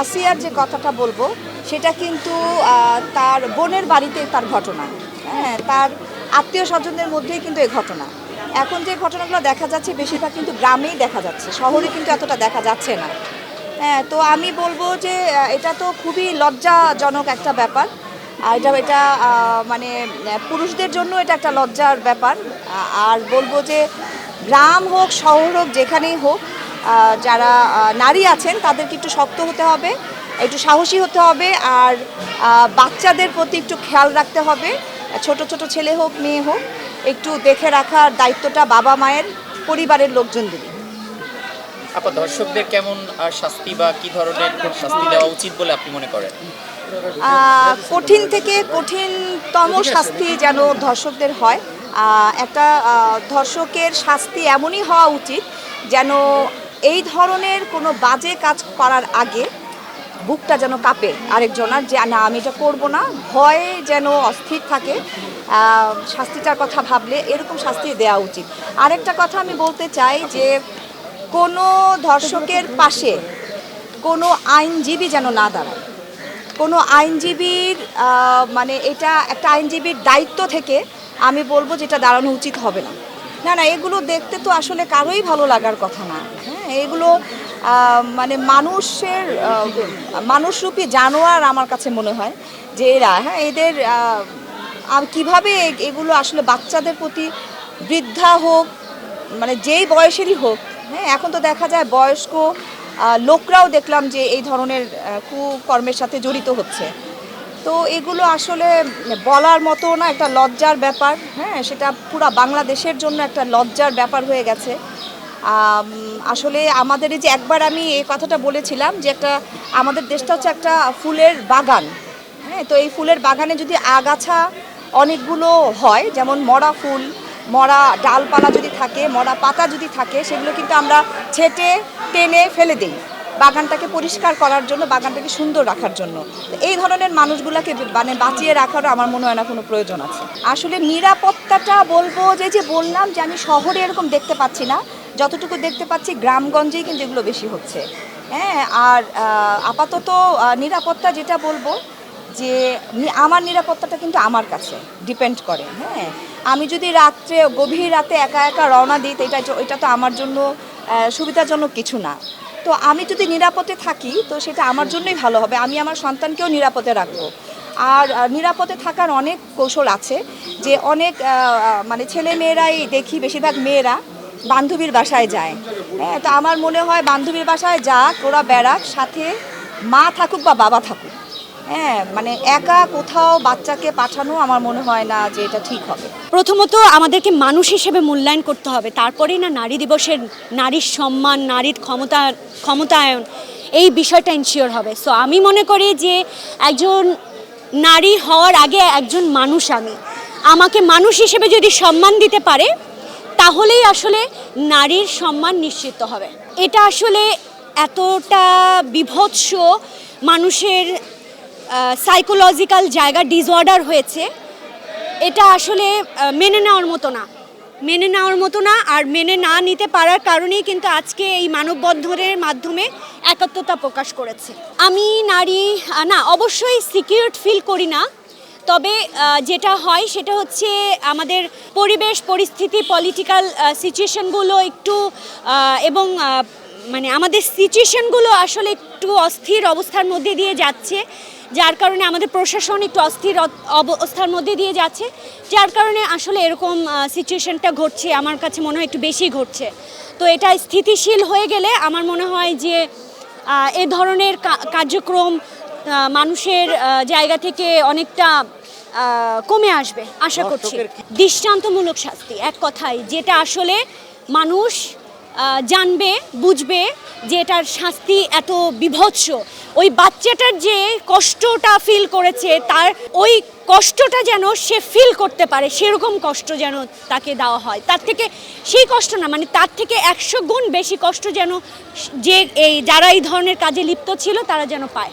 আসিয়ার যে কথাটা বলব, সেটা কিন্তু তার বোনের বাড়িতে তার ঘটনা। হ্যাঁ তার আত্মীয় স্বজনদের মধ্যেই কিন্তু এই ঘটনা। এখন যে ঘটনাগুলো দেখা যাচ্ছে, বেশিরভাগ কিন্তু গ্রামেই দেখা যাচ্ছে, শহরে কিন্তু এতটা দেখা যাচ্ছে না। হ্যাঁ তো আমি বলব যে এটা তো খুবই লজ্জাজনক একটা ব্যাপার। আর এটা এটা মানে পুরুষদের জন্য এটা একটা লজ্জার ব্যাপার। আর বলব যে, গ্রাম হোক, শহর হোক, যেখানেই হোক যারা নারী আছেন তাদেরকে একটু শক্ত হতে হবে একটু সাহসী হতে হবে আর বাচ্চাদের প্রতি একটু খেয়াল রাখতে হবে। ছোট ছোট ছেলে হোক মেয়ে হোক একটু দেখে রাখার দায়িত্বটা বাবা মায়ের পরিবারের লোকজনদেরই। আপা দর্শকদের কেমন শাস্তি বা কি ধরনের শাস্তি দেওয়া উচিত বলে আপনি মনে করেন? কঠিন থেকে কঠিনতম শাস্তি যেন ধর্ষকদের হয়। একটা ধর্ষকের শাস্তি এমনই হওয়া উচিত যেন এই ধরনের কোনো বাজে কাজ করার আগে বুকটা যেন কাঁপে আরেকজনার যে, না, আমি এটা করব না। ভয়ে যেন অস্থির থাকে। শাস্তিটার কথা ভাবলে এরকম শাস্তি দেওয়া উচিত। আরেকটা কথা আমি বলতে চাই যে, কোনো ধর্ষকের পাশে কোনো আইনজীবী যেন না দাঁড়ায়। কোনো আইনজীবীর মানে এটা একটা আইনজীবীর দায়িত্ব থেকে আমি বলব যেটা দাঁড়ানো উচিত হবে না। না না, এগুলো দেখতে তো আসলে কারোই ভালো লাগার কথা না। হ্যাঁ? এগুলো মানে মানুষের মানুষরূপী জানোয়ার আমার কাছে মনে হয় যে এরা হ্যাঁ এদের কীভাবে এগুলো আসলে বাচ্চাদের প্রতি বৃদ্ধা হোক মানে যেই বয়সেরই হোক হ্যাঁ এখন তো দেখা যায় বয়স্ক লোকরাও দেখলাম যে এই ধরনের কুকর্মের সাথে জড়িত হচ্ছে। তো এগুলো আসলে বলার মতো না, একটা লজ্জার ব্যাপার হ্যাঁ সেটা পুরা বাংলাদেশের জন্য একটা লজ্জার ব্যাপার হয়ে গেছে। আসলে আমাদের এই যে একবার আমি এই কথাটা বলেছিলাম যে একটা, আমাদের দেশটা হচ্ছে একটা ফুলের বাগান। হ্যাঁ তো এই ফুলের বাগানে যদি আগাছা অনেকগুলো হয়, যেমন মরা ফুল, মরা ডালপালা যদি থাকে, মরা পাতা যদি থাকে, সেগুলো কিন্তু আমরা ছেটে, টেনে ফেলে দিই বাগানটাকে পরিষ্কার করার জন্য, বাগানটাকে সুন্দর রাখার জন্য। এই ধরনের মানুষগুলোকে মানে বাঁচিয়ে রাখারও আমার মনে হয় না কোনো প্রয়োজন আছে। আসলে নিরাপত্তাটা বলব যে যে বললাম যে আমি শহরে এরকম দেখতে পাচ্ছি না। যতটুকু দেখতে পাচ্ছি, গ্রামগঞ্জেই কিন্তু এগুলো বেশি হচ্ছে। হ্যাঁ আর আপাতত নিরাপত্তা যেটা বলব যে আমার নিরাপত্তাটা কিন্তু আমার কাছে ডিপেন্ড করে হ্যাঁ। আমি যদি রাত্রে, গভীর রাতে একা একা রওনা দিই, তো এটা এটা তো আমার জন্য সুবিধাজনক কিছু না। তো আমি যদি নিরাপদে থাকি, তো সেটা আমার জন্যই ভালো হবে। আমি আমার সন্তানকেও নিরাপদে রাখব। আর নিরাপদে থাকার অনেক কৌশল আছে যে, অনেক মানে ছেলে মেয়েরাই দেখি, বেশিরভাগ মেয়েরা বান্ধবীর বাসায় যায়। হ্যাঁ তো আমার মনে হয় বান্ধবীর বাসায় যাক, ওরা বেড়াক, সাথে মা থাকুক বা বাবা থাকুক। হ্যাঁ মানে একা কোথাও বাচ্চাকে পাঠানো আমার মনে হয় না যে এটা ঠিক হবে। প্রথমত আমাদেরকে মানুষ হিসেবে মূল্যায়ন করতে হবে, তারপরেই না নারী দিবসের নারীর সম্মান, নারীর ক্ষমতা, ক্ষমতায়ন, এই বিষয়টা ইনশিওর হবে। সো আমি মনে করি যে একজন নারী হওয়ার আগে একজন মানুষ আমি। আমাকে মানুষ হিসেবে যদি সম্মান দিতে পারে তাহলেই আসলে নারীর সম্মান নিশ্চিত হবে। এটা আসলে এতটা বিভৎস মানুষের সাইকোলজিক্যাল জায়গা ডিসঅর্ডার হয়েছে। এটা আসলে মেনে নেওয়ার মতো না। মেনে নেওয়ার মতো না আর মেনে না নিতে পারার কারণেই কিন্তু আজকে এই মানববন্ধনের মাধ্যমে একাত্মতা প্রকাশ করেছে। আমি নারী না, অবশ্যই সিকিউরড ফিল করি না। তবে যেটা হয় সেটা হচ্ছে আমাদের পরিবেশ, পরিস্থিতি পলিটিক্যাল সিচুয়েশনগুলো একটু এবং মানে আমাদের সিচুয়েশনগুলো আসলে একটু অস্থির অবস্থার মধ্যে দিয়ে যাচ্ছে। যার কারণে আমাদের প্রশাসন একটু অস্থির অবস্থার মধ্যে দিয়ে যাচ্ছে। যার কারণে আসলে এরকম সিচুয়েশনটা ঘটছে, আমার কাছে মনে হয় একটু বেশি ঘটছে। তো এটা স্থিতিশীল হয়ে গেলে আমার মনে হয় যে এ ধরনের কার্যক্রম মানুষের জায়গা থেকে অনেকটা কমে আসবে আশা করছি। দৃষ্টান্তমূলক শাস্তি এক কথায় যেটা আসলে মানুষ জানবে বুঝবে যে এটার শাস্তি এত বিভৎস। ওই বাচ্চাটার যে কষ্টটা ফিল করেছে তার ওই কষ্টটা যেন সে ফিল করতে পারে সেরকম কষ্ট যেন তাকে দেওয়া হয়। তার থেকে সেই কষ্ট না মানে তার থেকে একশো গুণ বেশি কষ্ট যেন যে এই যারা এই ধরনের কাজে লিপ্ত ছিল তারা যেন পায়।